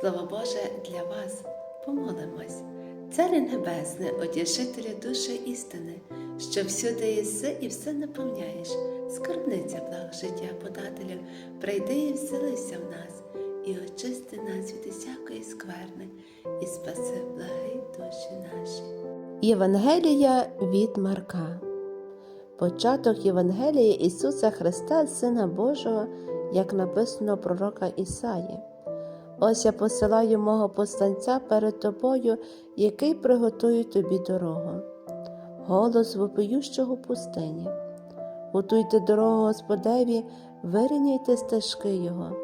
Слово Боже для вас помолимось. Царю Небесне, одішителю душі істини, що всюди єси і все наповняєш, скарбниця благ життя подателю, прийди і вселися в нас, і очисти нас від усякої скверни, і спаси благи душі наші. Євангелія від Марка Початок Євангелії Ісуса Христа, Сина Божого, як написано пророка Ісаї. Ось я посилаю мого посланця перед тобою, який приготує тобі дорогу. Голос вопиющого пустині. Готуйте дорогу Господеві, вирівняйте стежки Його.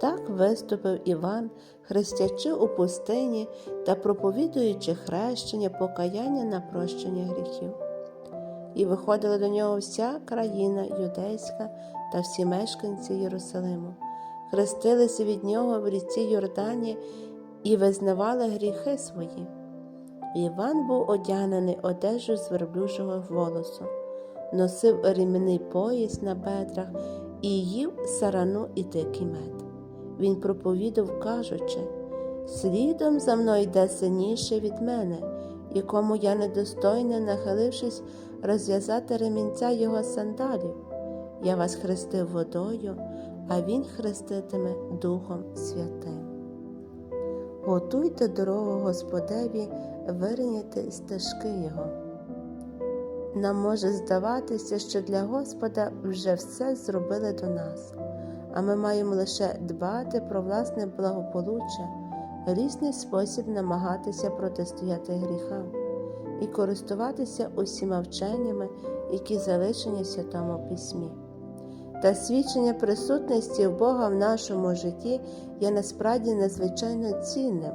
Так виступив Іван, хрестячи у пустині та проповідуючи хрещення, покаяння на прощення гріхів. І виходила до нього вся країна юдейська та всі мешканці Єрусалиму хрестилися від нього в ріці Йордані і визнавали гріхи свої. Іван був одягнений одежу з верблюжого волосу, носив ремінний пояс на бедрах і їв сарану і дикий мед. Він проповідав, кажучи: Слідом за мною йде сильніше від мене, якому я недостойний, нахилившись, розв'язати ремінця його сандалів. Я вас хрестив водою, а Він хреститиме Духом Святим. Готуйте дорогу Господеві, вирівняйте стежки Його. Нам може здаватися, що для Господа вже все зробили до нас, а ми маємо лише дбати про власне благополуччя, різний спосіб намагатися протистояти гріхам і користуватися усіма вченнями, які залишені в Святому Письмі та свідчення присутності Бога в нашому житті є насправді надзвичайно цінним,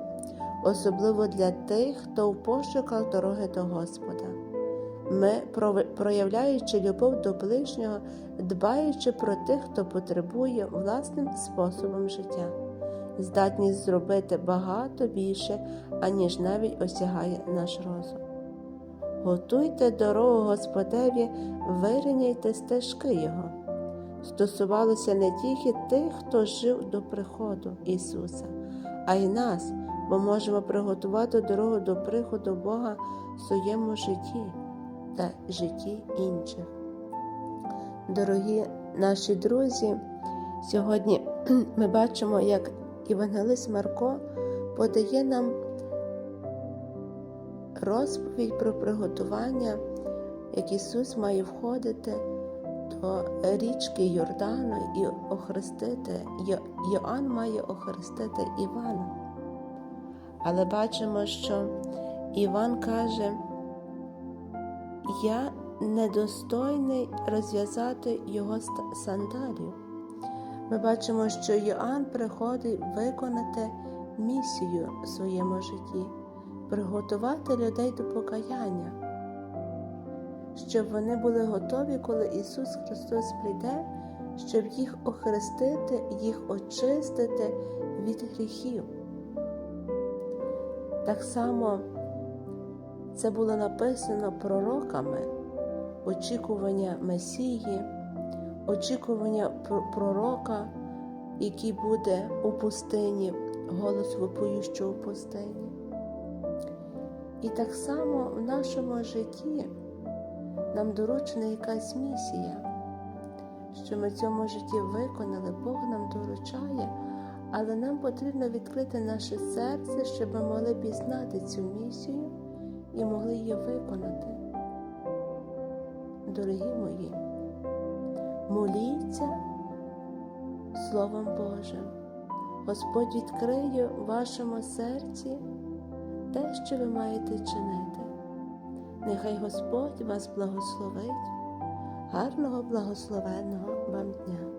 особливо для тих, хто в пошуках дороги до Господа. Ми, проявляючи любов до ближнього, дбаючи про тих, хто потребує власним способом життя, здатні зробити багато більше, аніж навіть осягає наш розум. Готуйте дорогу Господеві, вирівняйте стежки Його стосувалося не тільки тих, хто жив до приходу Ісуса, а й нас, бо можемо приготувати дорогу до приходу Бога в своєму житті та житті інших. Дорогі наші друзі, сьогодні ми бачимо, як Євангелист Марко подає нам розповідь про приготування, як Ісус має входити до річки Йордану і охрестити, Йоанн має охрестити Івана. Але бачимо, що Іван каже, я недостойний розв'язати його сандалів. Ми бачимо, що Йоанн приходить виконати місію в своєму житті, приготувати людей до покаяння щоб вони були готові, коли Ісус Христос прийде, щоб їх охрестити, їх очистити від гріхів. Так само це було написано пророками, очікування Месії, очікування пророка, який буде у пустині, голос вопоющого в пустині. І так само в нашому житті нам доручена якась місія, що ми в цьому житті виконали, Бог нам доручає, але нам потрібно відкрити наше серце, щоб ми могли пізнати цю місію і могли її виконати. Дорогі мої, моліться Словом Божим. Господь відкриє в вашому серці те, що ви маєте чинити. Нехай Господь вас благословить, гарного благословенного вам дня!